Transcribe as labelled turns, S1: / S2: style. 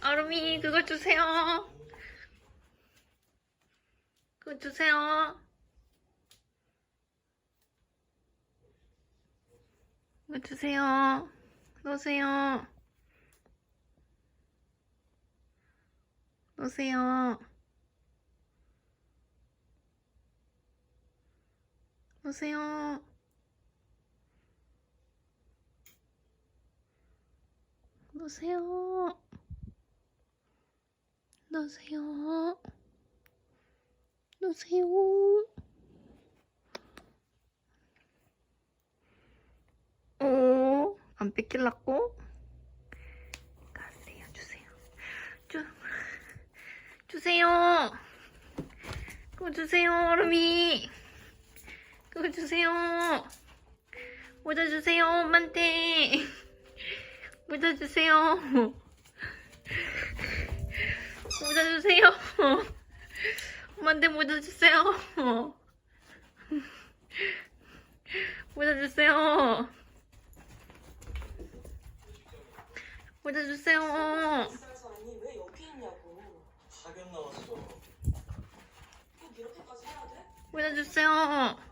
S1: 아름이 그거 주세요. 그거 주세요. 그거 주세요. 놓으세요. 놓으세요. 놓으세요. 놓으세요. 놓으세요. 놓으세요. 오, 안 뺏길라고? 가세요, 주세요. 주, 주세요. 그거 주세요, 얼음이. 그거 주세요. 모자 주세요, 엄마한테. 모자 주세요. 모자 주세요. 엄마한테 모자 주세요. 모자 주세요. 모자 주세요. 모자 주세요.